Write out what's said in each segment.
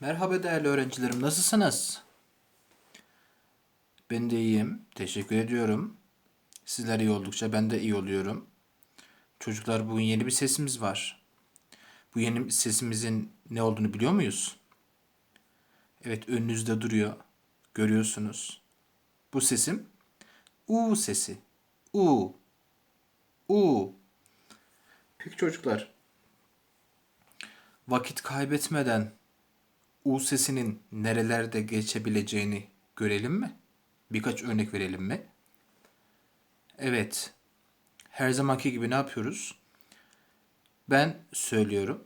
Merhaba değerli öğrencilerim, nasılsınız? Ben de iyiyim, teşekkür ediyorum. Sizler iyi oldukça ben de iyi oluyorum. Çocuklar bugün yeni bir sesimiz var. Bu yeni sesimizin ne olduğunu biliyor muyuz? Evet önünüzde duruyor. Görüyorsunuz. Bu sesim U sesi. U. U. Peki çocuklar. Vakit kaybetmeden U sesinin nerelerde geçebileceğini görelim mi? Birkaç örnek verelim mi? Evet. Her zamanki gibi ne yapıyoruz? Ben söylüyorum.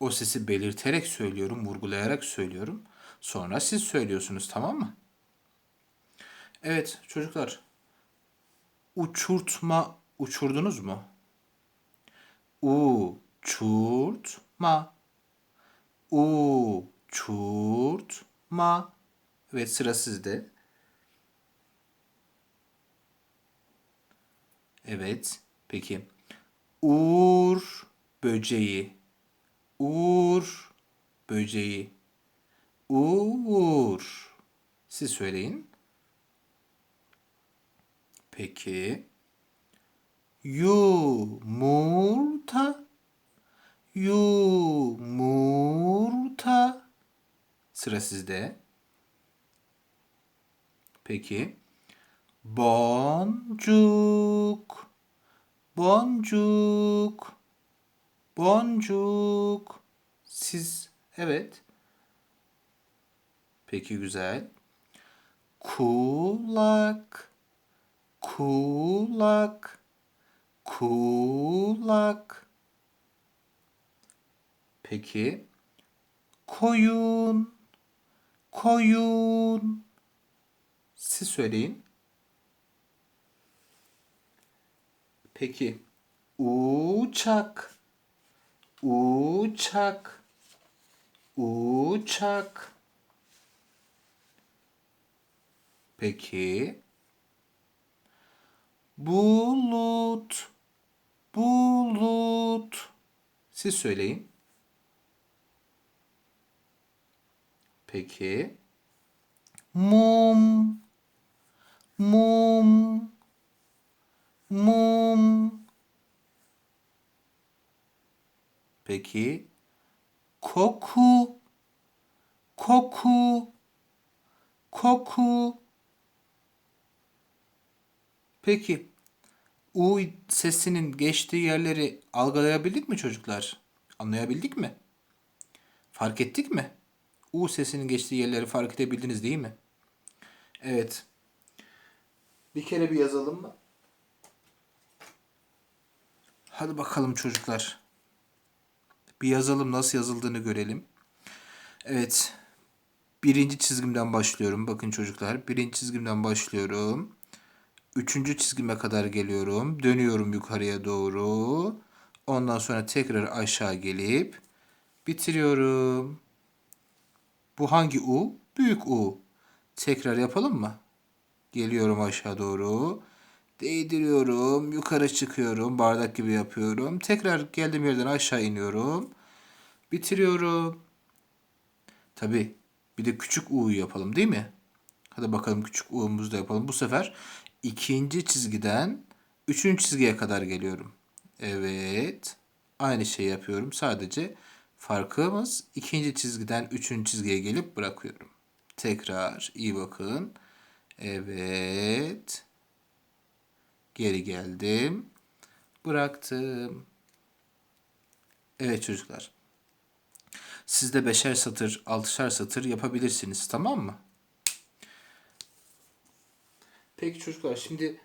O sesi belirterek söylüyorum, vurgulayarak söylüyorum. Sonra siz söylüyorsunuz, tamam mı? Evet çocuklar. Uçurtma uçurdunuz mu? Uçurtma. Uçurtma. Evet sıra sizde. Evet. Peki. Uğur böceği. Uğur böceği. Uğur. Siz söyleyin. Peki. Yumurta. Yumurta. Sıra sizde. Peki. Boncuk. Boncuk. Boncuk. Siz evet. Peki güzel. Kulak. Kulak. Kulak. Peki. Koyun. Koyun. Siz söyleyin. Peki. Uçak. Uçak. Uçak. Peki. Bulut. Bulut. Siz söyleyin. Peki. Mum. Mum. Mum. Peki. Koku. Koku. Koku. Peki. U sesinin geçtiği yerleri algılayabildik mi çocuklar? Anlayabildik mi? Fark ettik mi? U sesinin geçtiği yerleri fark edebildiniz değil mi? Evet. Bir kere bir yazalım mı? Hadi bakalım çocuklar. Bir yazalım nasıl yazıldığını görelim. Evet. Birinci çizgimden başlıyorum. Bakın çocuklar. Birinci çizgimden başlıyorum. Üçüncü çizgime kadar geliyorum. Dönüyorum yukarıya doğru. Ondan sonra tekrar aşağı gelip bitiriyorum. Bu hangi U? Büyük U. Tekrar yapalım mı? Geliyorum aşağı doğru. Değdiriyorum. Yukarı çıkıyorum. Bardak gibi yapıyorum. Tekrar geldiğim yerden aşağı iniyorum. Bitiriyorum. Tabi bir de küçük U'yu yapalım değil mi? Hadi bakalım küçük U'muzu da yapalım. Bu sefer ikinci çizgiden üçüncü çizgiye kadar geliyorum. Evet. Aynı şeyi yapıyorum. Sadece farkımız ikinci çizgiden üçüncü çizgiye gelip bırakıyorum. Tekrar iyi bakın. Evet. Geri geldim. Bıraktım. Evet çocuklar. Siz de beşer satır, altışar satır yapabilirsiniz. Tamam mı? Peki çocuklar şimdi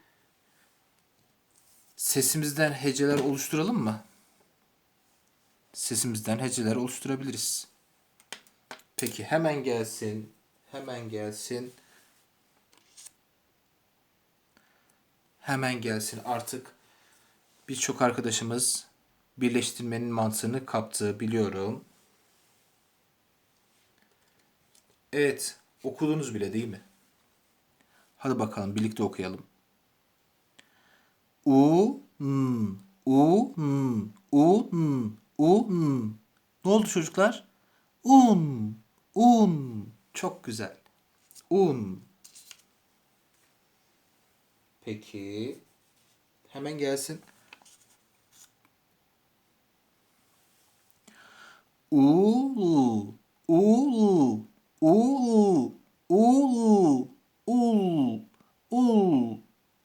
sesimizden heceler oluşturalım mı? Sesimizden heceler oluşturabiliriz. Peki hemen gelsin. Hemen gelsin. Hemen gelsin artık. Birçok arkadaşımız birleştirmenin mantığını kaptı biliyorum. Evet, okudunuz bile değil mi? Hadi bakalım birlikte okuyalım. U, n, u, n, u, n, u, n. Ne oldu çocuklar? Un. Çok güzel. Un. Peki. Hemen gelsin. Ulu. Ulu. Ulu. Ulu. Ul. Ul.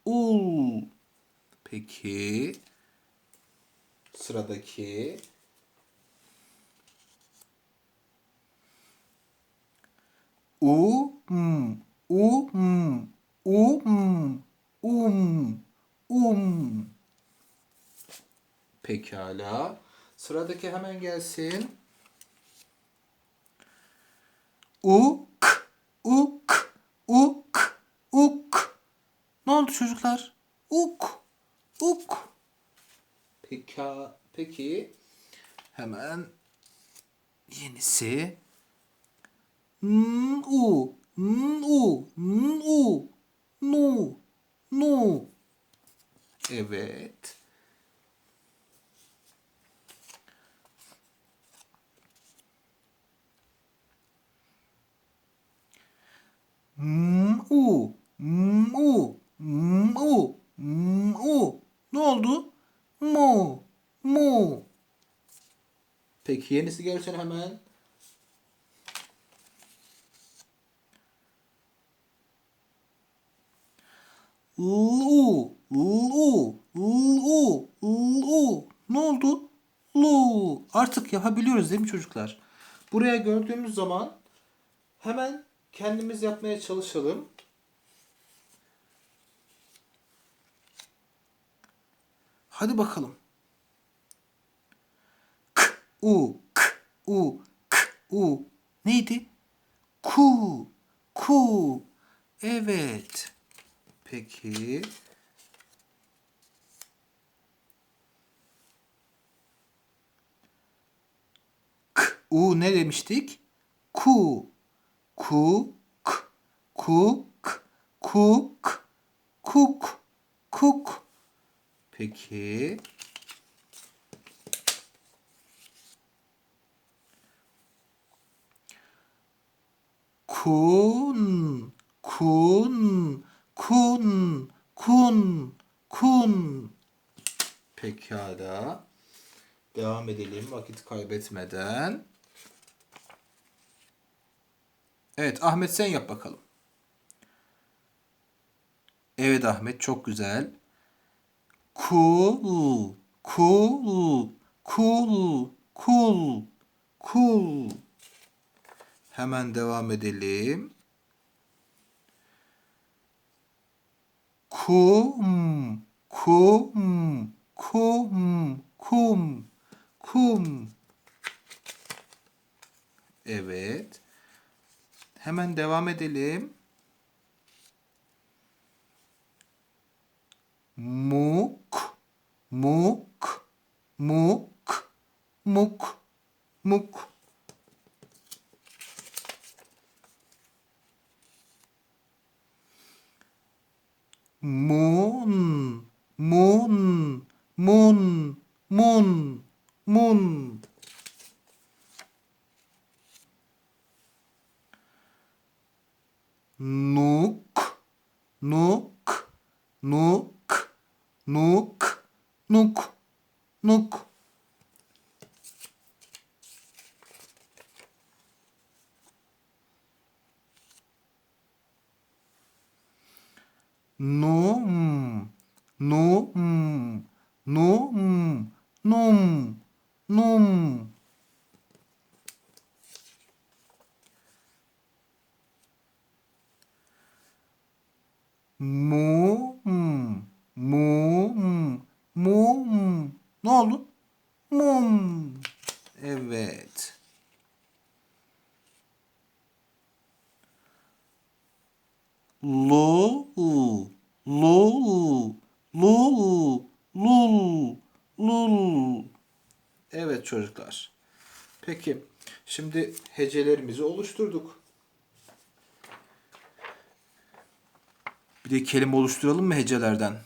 Ul. Peki. Sıradaki. U m u m u m um um Pekala. Sıradaki hemen gelsin. Uk uk uk uk. Ne oldu çocuklar? Uk uk. Peka peki hemen yenisi. Nu, nu, nu, nu, nu. Evet. Mu, mu, mu, mu. Ne oldu? Mu, mu. Peki yenisi gelsin hemen. Lu, lu, lu, lu. Ne oldu? Lu. Artık yapabiliyoruz değil mi çocuklar? Buraya gördüğümüz zaman hemen kendimiz yapmaya çalışalım. Hadi bakalım. K, u, k, u, k, u. Neydi? Ku, ku. Evet. Peki. K, u ne demiştik? Ku, ku, k, ku, k, kuk, kuk, kuk. Peki. Kun, kun, kun, kun, kun. Pekala. Devam edelim vakit kaybetmeden. Evet Ahmet sen yap bakalım. Evet Ahmet çok güzel. Cool, cool, cool, cool, cool. Hemen devam edelim. Kum, kum, kum, kum, kum. Evet. Hemen devam edelim. Muk, muk, muk, muk, muk. Mun, mun, mun, mun, mun. Nuk, nuk, nuk, nuk, nuk, nuk. Num, num, num, num, num. Mum, mum, mum. Ne oldu? Mum. Evet. Lu, lu, lu, lu, lul, lul. Evet çocuklar. Peki şimdi hecelerimizi oluşturduk. Bir de kelime oluşturalım mı hecelerden?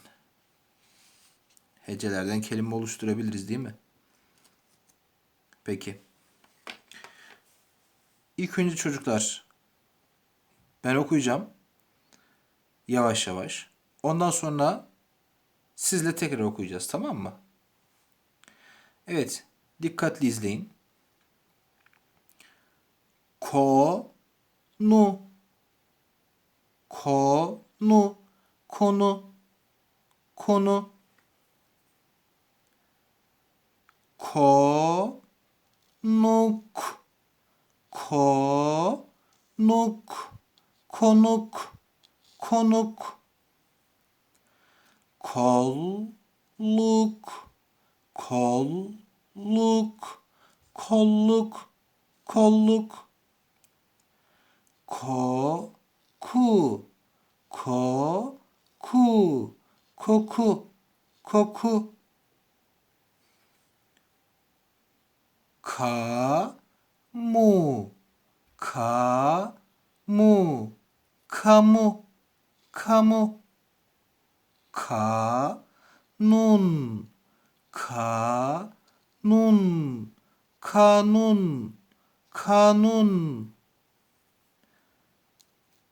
Hecelerden kelime oluşturabiliriz değil mi? Peki. İlk önce çocuklar Ben okuyacağım. Yavaş yavaş. Ondan sonra sizle tekrar okuyacağız tamam mı? Evet. Dikkatli izleyin. Ko nu konu konu konu konuk konuk konuk konuk kolluk kolluk kolluk kolluk koku koku koku koku kamu kamu kamu kamu. Kanun. Kanun. Kanun. Kanun.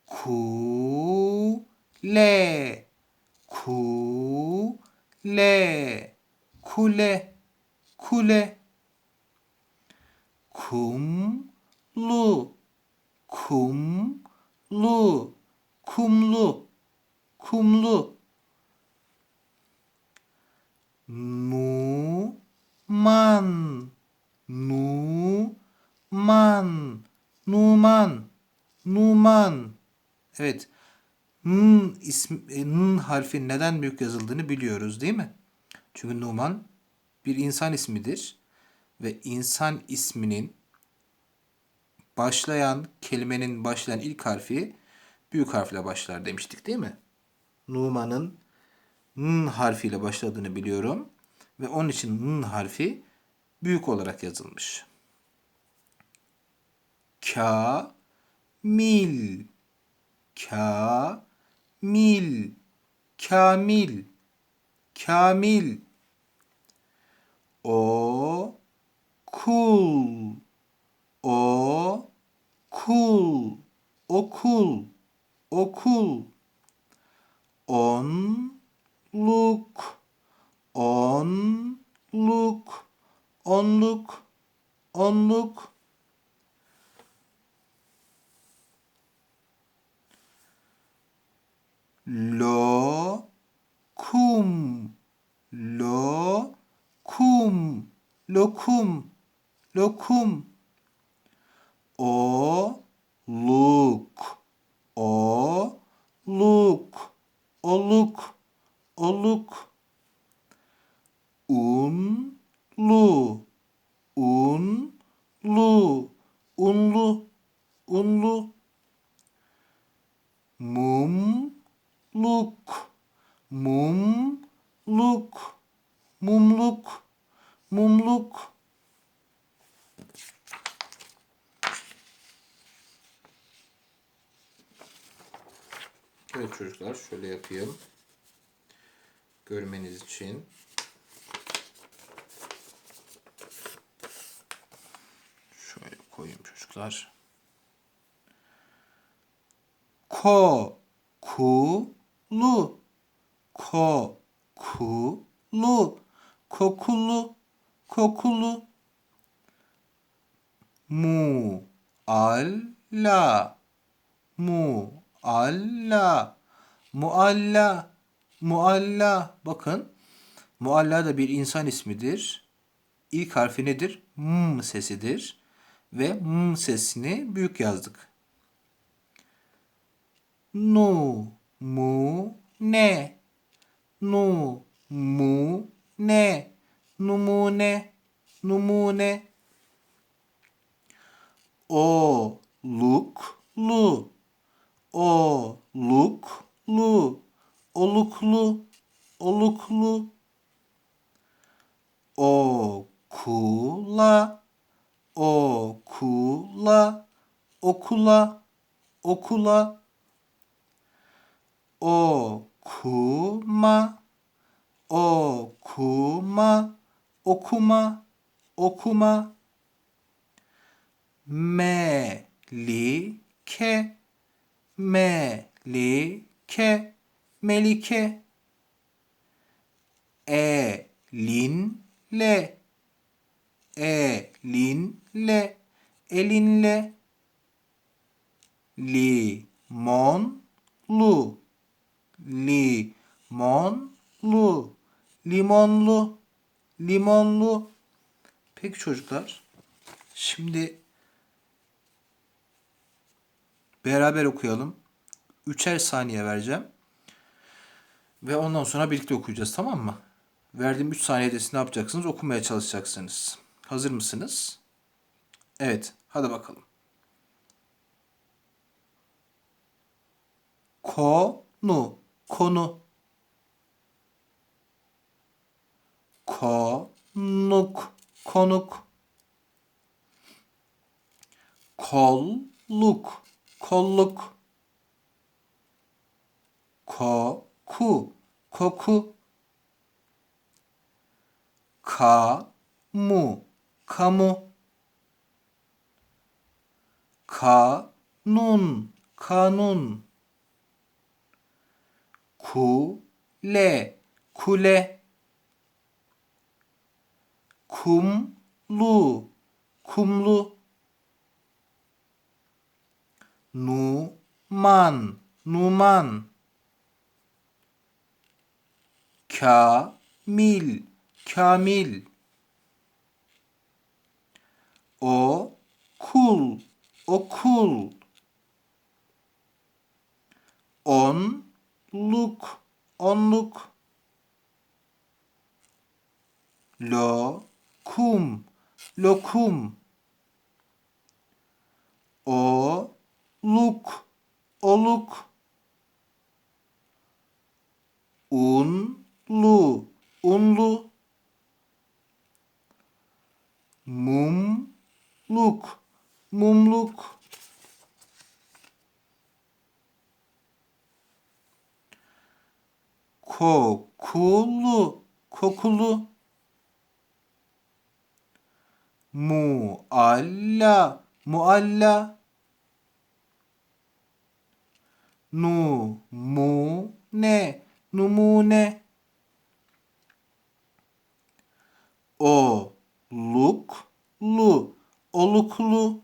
Kule. Kule. Kule. Kule. Kumlu. Kumlu. Kumlu kumlu. Numan. Numan. Numan. Numan. Evet. N ismi e, n harfi neden büyük yazıldığını biliyoruz değil mi? Çünkü Numan bir insan ismidir ve insan isminin başlayan kelimenin başlayan ilk harfi büyük harfle başlar demiştik değil mi? Numan'ın n harfiyle başladığını biliyorum ve onun için n harfi büyük olarak yazılmış. Ka mil ka mil kamil. Kamil. O kul o kul okul. Okul onluk. Onluk. Onluk. Onluk. Lokum. Lokum. Lokum. Lokum. Oluk oluk oluk oluk. Unlu unlu. Unlu unlu. Mumluk mumluk. Mumluk mumluk Evet çocuklar şöyle yapayım. Görmeniz için. Şöyle koyayım çocuklar. Ko ku lu ko ku lu kokulu kokulu mu alla mu alla mualla. Mualla. Bakın. Mualla da bir insan ismidir. İlk harfi nedir? M sesidir. Ve M sesini büyük yazdık. Nu mu ne? Nu mu ne? Numune numune o luk lu oluklu. Oluklu. Oluklu. Okula. Okula. Okula. Okula. Okuma. Okuma. Okuma. Okuma. Melike melike melike. Elinle elinle elinle. Limonlu limonlu limonlu limonlu. Peki çocuklar şimdi beraber okuyalım. Üçer saniye vereceğim. Ve ondan sonra birlikte okuyacağız tamam mı? Verdiğim 3 saniyede siz ne yapacaksınız? Okumaya çalışacaksınız. Hazır mısınız? Evet. Hadi bakalım. Konu. Konu. Konuk. Konuk. Kolluk. Kolluk. Koku. Koku. Kamu. Kamu. Kanun. Kanun. Kule. Kule. Kumlu. Kumlu. Numan. Numan. Kamil. Kamil. Okul. Okul. Onluk. Onluk. Lokum. Lokum. Oluk. Oluk. Unlu. Unlu. Mumluk. Mumluk. Kokulu. Kokulu. Mualla. Mualla. Numune. Numune. Oluklu. Oluklu.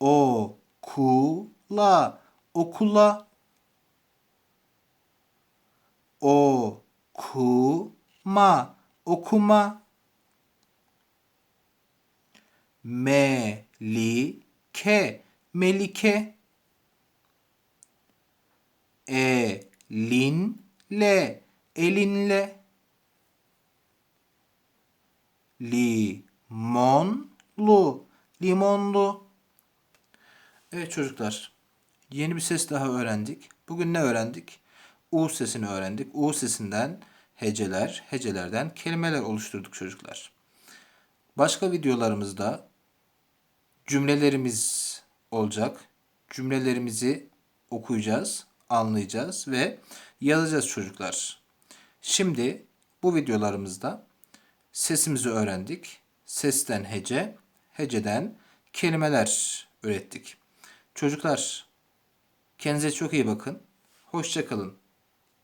Okula. Okula. Okuma. Okuma. Melike. Melike. Elinle. Elinle. Limonlu. Limonlu. Evet çocuklar. Yeni bir ses daha öğrendik. Bugün ne öğrendik? U sesini öğrendik. U sesinden heceler, hecelerden kelimeler oluşturduk çocuklar. Başka videolarımızda cümlelerimiz olacak. Cümlelerimizi okuyacağız, anlayacağız ve yazacağız çocuklar. Şimdi bu videolarımızda sesimizi öğrendik. Sesten hece, heceden kelimeler ürettik. Çocuklar kendinize çok iyi bakın. Hoşçakalın.